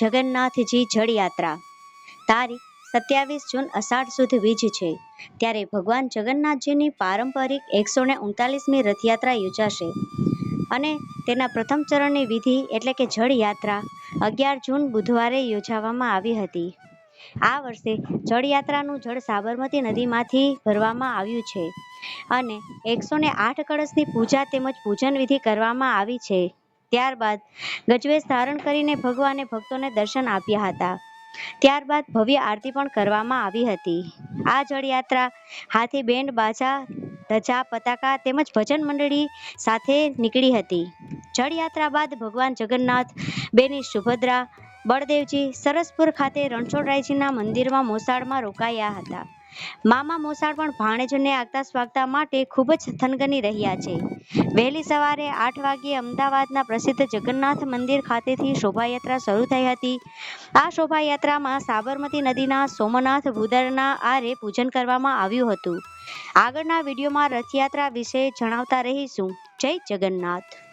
જગન્નાથજી જળયાત્રા. તારીખ સત્યાવીસ જૂન અષાઢ સુદ વીજ છે. ત્યારે ભગવાન જગન્નાથજીની પારંપરિક એકસો ને ઉનતાલીસમી રથયાત્રા યોજાશે. અને તેના પ્રથમ ચરણની વિધિ એટલે કે જળયાત્રા અગિયાર જૂન બુધવારે યોજાવામાં આવી હતી. આ વર્ષે જળયાત્રાનું જળ સાબરમતી નદીમાંથી ભરવામાં આવ્યું છે. અને એકસો ને આઠ કળશની પૂજા તેમજ પૂજન વિધિ કરવામાં આવી છે. ત્યારબાદ ગજવેશ ધારણ કરીને ભગવાને ભક્તોને દર્શન આપ્યા હતા. ત્યારબાદ ભવ્ય આરતી પણ કરવામાં આવી હતી. આ જળયાત્રા હાથી બેન્ડ, બાજા, ધજા, પતાકા તેમજ ભજન મંડળી સાથે નીકળી હતી. જળયાત્રા બાદ ભગવાન જગન્નાથ, બેની સુભદ્રા, બળદેવજી, સરસપુર ખાતે રણછોડરાયજીના મંદિરમાં મોસાળમાં રોકાયા હતા. મામા મોસાળ પણ ભાણેજને આગતા સ્વાગતા માટે ખૂબ જ થનગની રહ્યા છે. વહેલી સવારે આઠ વાગ્યે અમદાવાદના પ્રસિદ્ધ જગન્નાથ મંદિર ખાતેથી શોભાયાત્રા શરૂ થઈ હતી. આ શોભાયાત્રામાં સાબરમતી નદીના સોમનાથ ભૂદરના આરે પૂજન કરવામાં આવ્યું હતું. આગળના વિડીયોમાં રથયાત્રા વિશે જણાવતા રહીશું. જય જગન્નાથ.